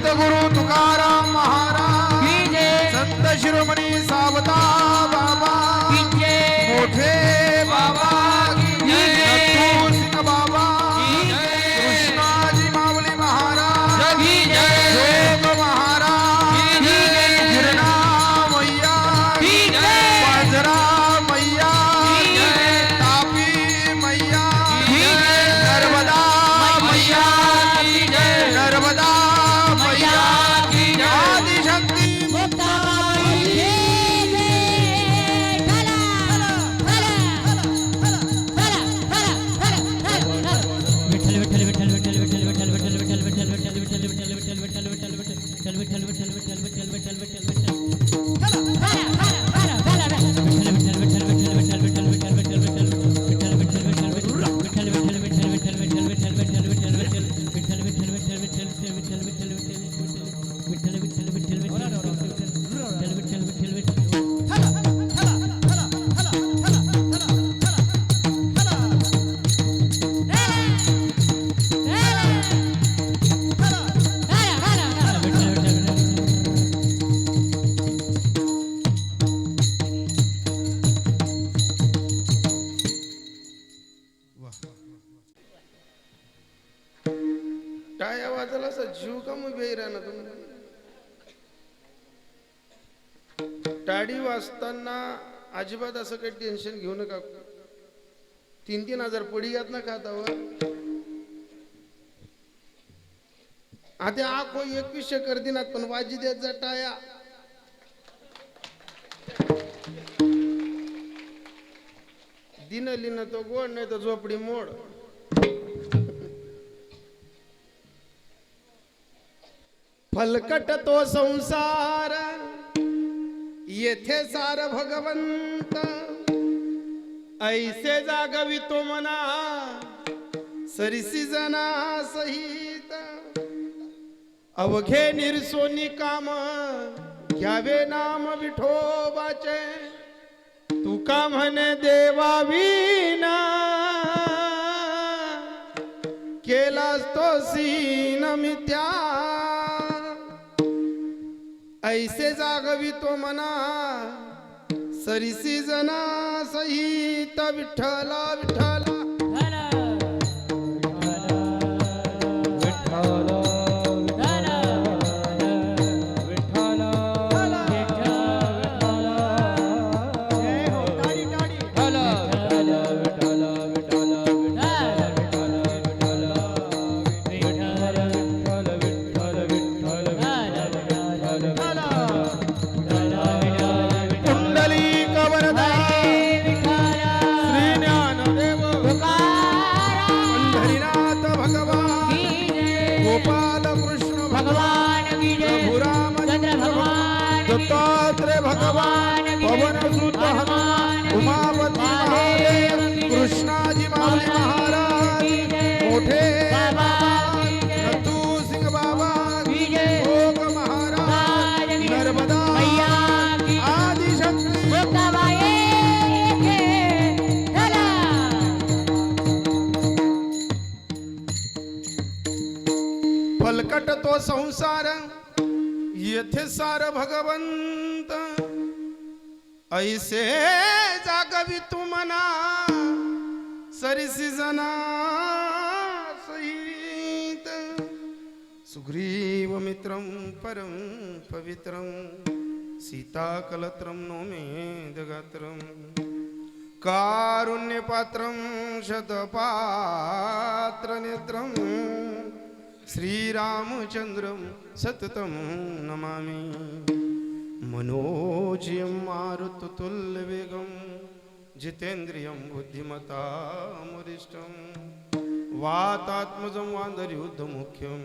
सद्गुरु तुकाराम महाराज. की जय संत शिरोमणी सावता बाबा. असा जीव का मग बेरा ना तुम्ही? टाळी वाजताना अजिबात असं काही टेन्शन घेऊ नका. तीन तीन हजार पडी यात ना खातावर. आता आखो एकवीसशे करदिनात पण वाजी देत जा टाया दिन लिन तो गोड नाही तर झोपडी मोड. भलकट तो संसार. येथे सार भगवंत. ऐसे जागवी तो मना. सरिसी जना सहित. अवघे निरसोनी काम. घ्यावे नाम विठोबाचे. तुका म्हणे देवा विना केलास तो सीन मित्या ऐसे जागवी तो मना सरिसी जना सहित विठ्ठला विठ्ठला। महाराज। मोठे नथू सिंग बाबा। भोग महाराज। नर्मदा। आदिशक्ती फलकट तो संसार। येथे सार भगवंत। ऐसे जागवी तू मना। सुग्रीवमित्रं परं पवित्रं। सीताकलत्रं नो मे दगात्रं कारुण्यपात्रं शतपात्रनेत्रं। श्रीरामचन्द्रं सततं नमामि। मनोजयं मारुततुल्यवेगम्। जितेन्द्रियं बुद्धिमतामुरिष्टं वातात्मजं वान्दर्युद्धमुख्यं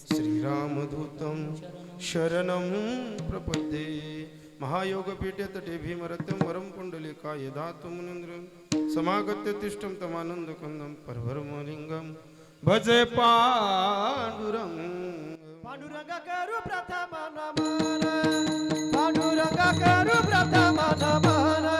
श्रीरामदूतं शरणं प्रपद्ये। महायोगपीठे तटे भीमरत्यं वरं पुण्डलिकाय दातु मुनीन्द्रं समागत्य तिष्ठं तमानन्दकन्दं परभरमलिङ्गं भजे पाण्डुरं पांडुरंग करू प्रथम नमन। प्रथम नमन।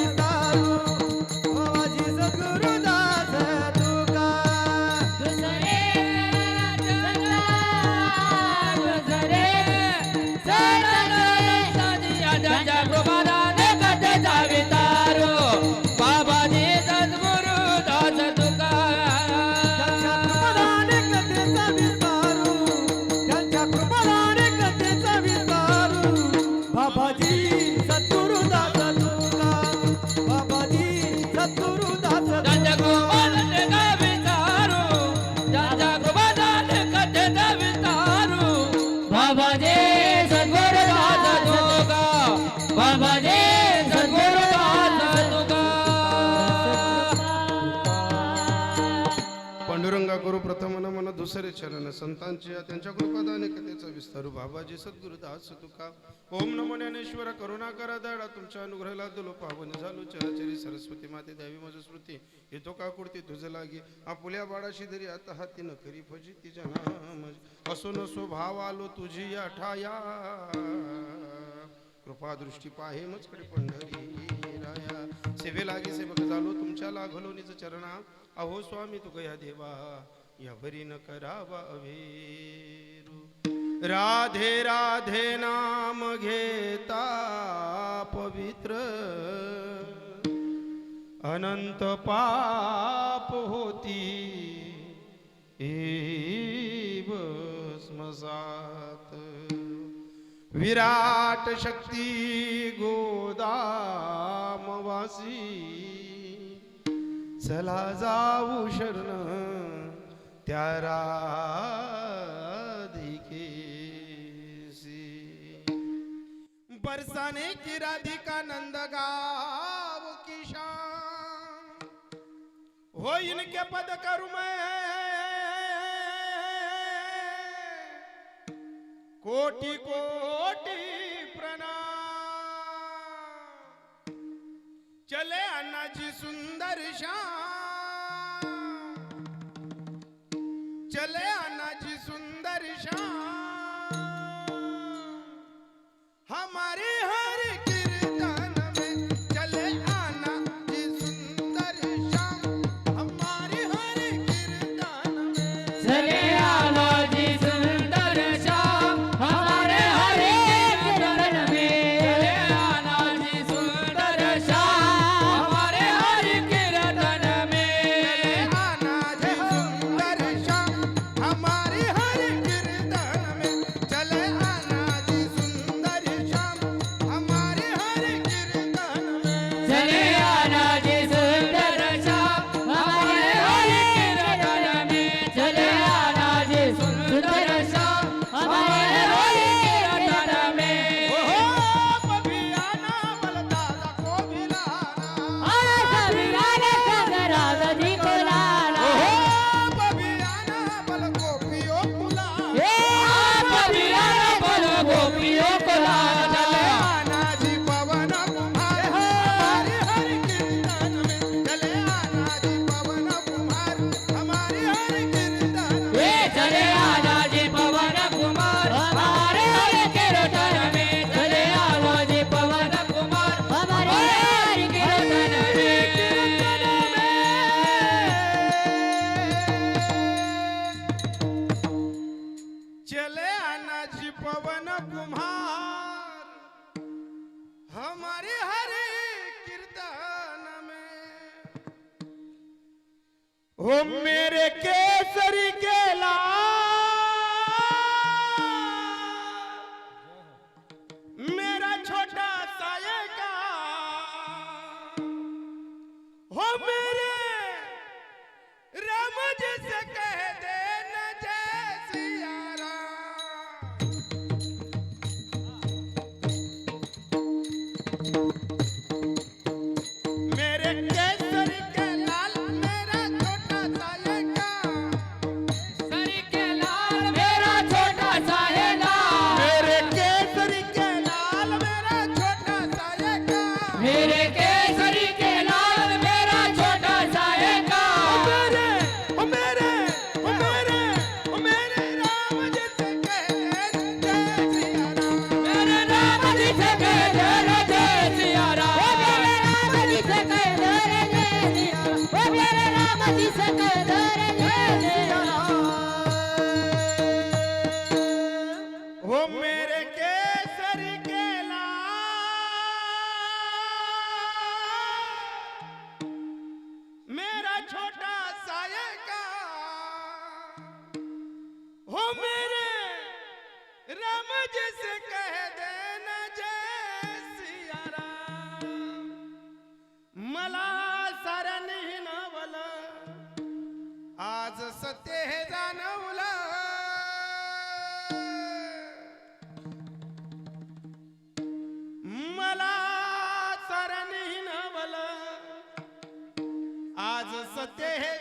दुसरे पांडुरंगा गुरु प्रथम नमन दुसरे चरण संतांची. त्यांच्या कृपादाने कथेचा विस्तारू. बाबाजी सद्गुरुदास तुका. ओम नमो ज्ञानेश्वर करुणा करा दाडा. तुमच्या अनुग्रहाला दुलो पावन झालो. चराचरी सरस्वती माते द्यावी मज स्मृती. येतो का कुर्ती तुझ लागी. आपुल्या बाळाशी दरी आता हाती न करी फजी. तिच्या नाम असो नसो भाव आलो तुझी या ठाया कृपा दृष्टी पाहे मजकडे पंढरी. सेवे लागे सेवक झालो तुमच्या लागलो निज चरणा अहो स्वामी तू देवा या बरी न करावा अभेरू राधे राधे नाम घेता पवित्र. अनंत पाप होती एव स्मसात विराट शक्ती गोदामवासी। चला जाऊ शरण त्या राधिकेसी बरसाने की राधिका नंद गाव की शान। हो इनके पद करू मैं कोटि कोटि प्रणाम. चले अण्णाची सुंदर श्याम. चले अण्णाची सुंदर श्याम. हमारे हर कीर्तन में चले आना जी सुंदर श्याम. हमारी हर कीर्तन में चले हो मेरे केसरी केला मेरा छोटा सायका हो मेरे सत्य हे जाणवलं. मला सारण हिनवल. आज सत्य हे